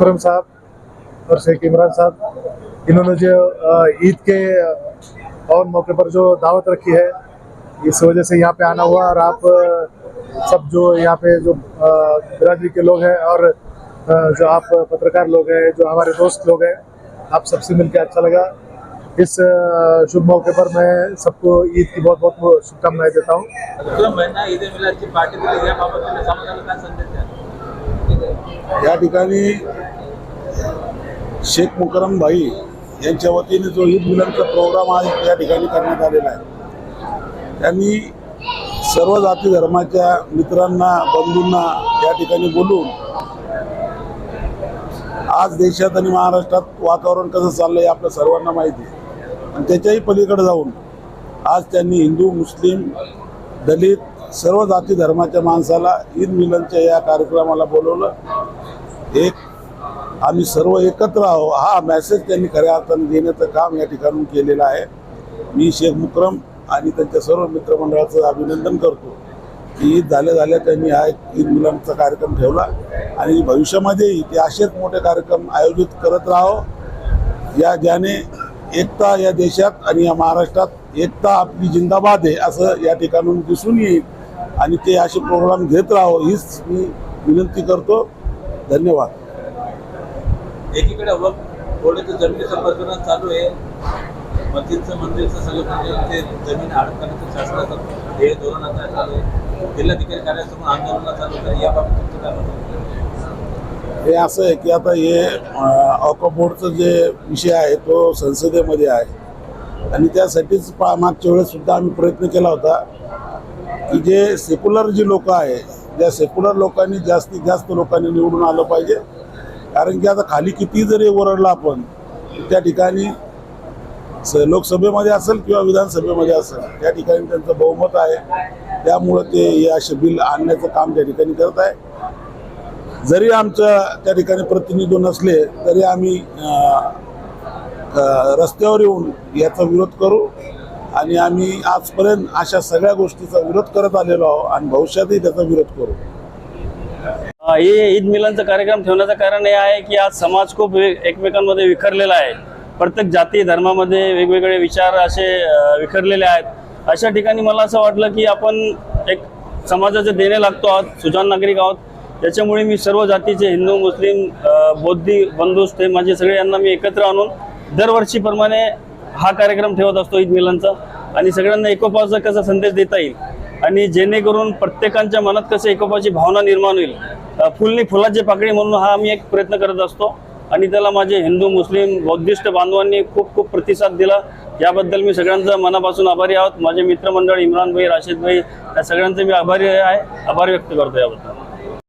मुकरम साहब और शेख इमरान साहब इन्होंने जो ईद के और मौके पर जो दावत रखी है इस वजह से यहाँ पे आना हुआ और आप सब जो यहाँ पे जो बिरादरी के लोग हैं और जो आप पत्रकार लोग हैं जो हमारे दोस्त लोग हैं आप सबसे मिलकर अच्छा लगा। इस शुभ मौके पर मैं सबको ईद की बहुत बहुत शुभकामनाएँ देता हूँ। द्याल या ठिकाणी शेख मुकरम भाई यांच्या वतीने जो ईद मिलनचा प्रोग्राम आज या ठिकाणी करण्यात आलेला आहे. त्यांनी सर्व जाती धर्माच्या मित्रांना बंधूंना या ठिकाणी बोलून आज देशात आणि महाराष्ट्रात वातावरण कसं चाललं आहे आपल्या सर्वांना माहिती आहे. आणि त्याच्याही पलीकडे जाऊन आज त्यांनी हिंदू मुस्लिम दलित सर्व जाती धर्माच्या माणसाला ईद मिलनच्या या कार्यक्रमाला बोलवलं. एक आम्ही सर्व एकत्र आहो. हा मेसेज त्यांनी खऱ्या अर्थाने देण्याचं काम या ठिकाणून केलेलं आहे. मी शेख मुकरम आणि त्यांच्या सर्व मित्रमंडळाचं अभिनंदन करतो की ईद झाल्या झाल्या त्यांनी हा एक ईद मुलांचा कार्यक्रम ठेवला आणि भविष्यामध्येही ते असेच मोठे कार्यक्रम आयोजित करत राहो. या ज्याने एकता या देशात आणि या महाराष्ट्रात एकता आपली जिंदाबाद आहे असं या ठिकाणून दिसून येईल आणि ते असे प्रोग्राम घेत राहो हीच मी विनंती करतो. धन्यवाद. एकीकडे वक बोर्डाचं जमिनीचं संपादन चालू आहे. मंदिरचं मंदिरचं सगळं म्हणजे ते जमीन अडकण्याचं शासनाचं हे धोरण चालू आहे. जिल्हाधिकारी कार्यासमोर आंदोलन चालू आहे. याबाबत तुमचं काय म्हणतो हे असं आहे की आता हे ऑकोबोर्डचं जे विषय आहे तो संसदेमध्ये आहे. आणि त्यासाठीच पा मागच्या वेळेस सुद्धा आम्ही प्रयत्न केला होता की जे सेक्युलर जी लोक आहे त्या सेक्युलर लोकांनी जास्तीत जास्त लोकांनी निवडून आलं पाहिजे. कारण की आता खाली किती जरी ओरडलं आपण त्या ठिकाणी स लोकसभेमध्ये असेल किंवा विधानसभेमध्ये असेल त्या ठिकाणी त्यांचं बहुमत आहे. त्यामुळं ते हे असे बिल आणण्याचं काम त्या ठिकाणी करत आहे. जरी आमच्या त्या ठिकाणी प्रतिनिधी नसले तरी आम्ही रस्त्यावर येऊन याचा विरोध करू आणि आम्ही आजपर्यंत अशा सगळ्या गोष्टीचा विरोध करत आलेलो आहोत आणि भविष्यातही त्याचा विरोध करू. हे ईद मिलनचा कार्यक्रम ठेवण्याचं कारण हे आहे की आज समाज खूप वे- एकमेकांमध्ये विखरलेला आहे. प्रत्येक जाती धर्मामध्ये वेगवेगळे विचार असे विखरलेले आहेत. अशा ठिकाणी मला असं वाटलं की आपण एक समाजाचे देणे लागतो आहोत सुजान नागरिक आहोत. त्याच्यामुळे मी सर्व जातीचे हिंदू मुस्लिम बौद्धी बंधूस ते माझे सगळे यांना मी एकत्र आणून दरवर्षीप्रमाणे हा कार्यक्रम ठेवत असतो ईद मिलनचा आणि सगळ्यांना एकोपाचा कसा संदेश देता येईल? आणि जेणेकरून प्रत्येकांच्या मनात कसं एकोपाची भावना निर्माण होईल? फुलनी फुलाचे पाकळी म्हणून हा आम्ही एक प्रयत्न करत असतो. आणि त्याला माझे हिंदू मुस्लिम बौद्धिस्ट बांधवांनी खूप खूप प्रतिसाद दिला. याबद्दल मी सगळ्यांचा मनापासून आभारी आहोत. माझे मित्रमंडळ इम्रान भाई राशीद भाई या सगळ्यांचे मी आभारी आहे आभार व्यक्त करतो याबद्दल.